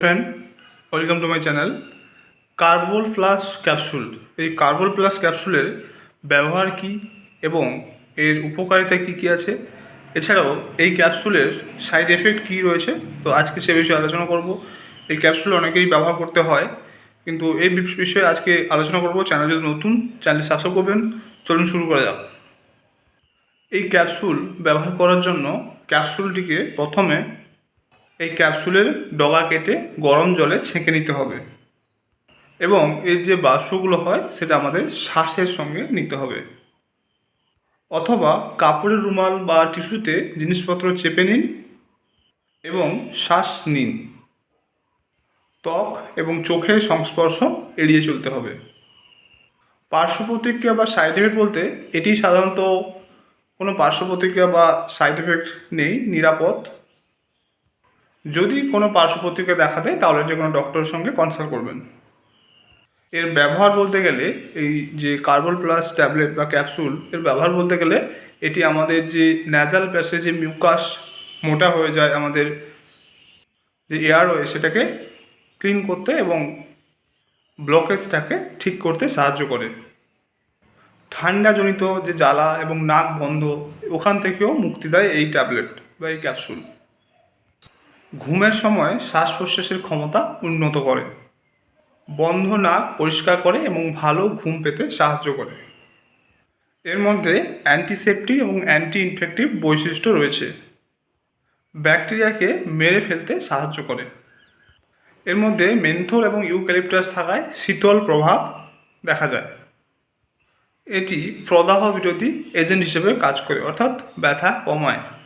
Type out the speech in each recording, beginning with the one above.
Friend welcome to my channel Carbol plus capsule এই Carbol plus ক্যাপসুলের ব্যবহার কি এবং এর উপকারিতা কি কি আছে? এছাড়াও এই ক্যাপসুলের সাইড এফেক্ট কী রয়েছে? তো আজকে সে বিষয়ে আলোচনা করব। এই ক্যাপসুল অনেকেই ব্যবহার করতে হয়, কিন্তু এই বিষয়ে আজকে আলোচনা করব। চ্যানেল যদি নতুন চ্যানেল সাবস্ক্রাইব করবেন। চলুন শুরু করা যাক। এই ক্যাপসুল ব্যবহার করার জন্য ক্যাপসুলটিকে প্রথমে এই ক্যাপসুলের ডগা কেটে গরম জলে ছেঁকে নিতে হবে। এবং এর যে বাষ্পগুলো হয়, সেটা আমাদের শ্বাসের সঙ্গে নিতে হবে। অথবা কাপড়ের রুমাল বা টিস্যুতে জিনিসপত্র চেপে নিন এবং শ্বাস নিন। ত্বক এবং চোখের সংস্পর্শ এড়িয়ে চলতে হবে। পার্শ্ব প্রতিক্রিয়া বা সাইড এফেক্ট বলতে এটি সাধারণত কোনো পার্শ্ব প্রতিক্রিয়া বা সাইড এফেক্ট নেই, নিরাপদ। যদি কোনো পার্শ্ব দেখা দেয়, তাহলে যে কোনো ডক্টরের সঙ্গে কনসাল্ট করবেন। এর ব্যবহার বলতে গেলে, এই যে কার্বন প্লাস ট্যাবলেট বা ক্যাপসুল এর ব্যবহার বলতে গেলে, এটি আমাদের যে ন্যাজাল প্যাসেজে মিউকাস মোটা হয়ে যায়, আমাদের যে এয়ারওয়ে সেটাকে ক্লিন করতে এবং ব্লকেজটাকে ঠিক করতে সাহায্য করে। ঠান্ডাজনিত যে জ্বালা এবং নাক বন্ধ, ওখান থেকেও মুক্তি দেয় এই ট্যাবলেট বা এই ক্যাপসুল ঘুমের সময় শ্বাস প্রশ্বাসের ক্ষমতা উন্নত করে। বন্ধ নাক পরিষ্কার করে এবং ভালো ঘুম পেতে সাহায্য করে। এর মধ্যে অ্যান্টিসেপটিক এবং অ্যান্টি ইনফেক্টিভ বৈশিষ্ট্য রয়েছে। ব্যাকটেরিয়াকে মেরে ফেলতে সাহায্য করে। এর মধ্যে মেন্থল এবং ইউক্যালিপটাস থাকায় শীতল প্রভাব দেখা যায়। এটি প্রদাহ বিরোধী এজেন্ট হিসেবে কাজ করে, অর্থাৎ ব্যথা কমায়।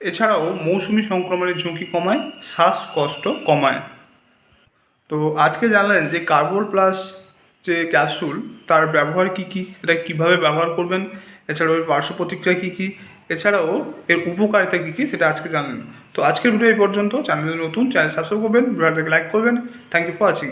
এছাড়াও মৌসুমি সংক্রমণের ঝুঁকি কমায়, শ্বাসকষ্ট কমায়। তো আজকে জানলেন যে কার্বন প্লাস যে ক্যাপসুল, তার ব্যবহার কি কি? এটা কীভাবে ব্যবহার করবেন? এছাড়াও এর পার্শ্ব প্রতিক্রিয়া কী কী? এছাড়াও এর উপকারিতা কী কী? সেটা আজকে জানলেন। তো আজকের ভিডিও এই পর্যন্ত। চ্যানেল নতুন, চ্যানেল সাবস্ক্রাইব করবেন, ভিডিওটাকে লাইক করবেন। Thank you for watching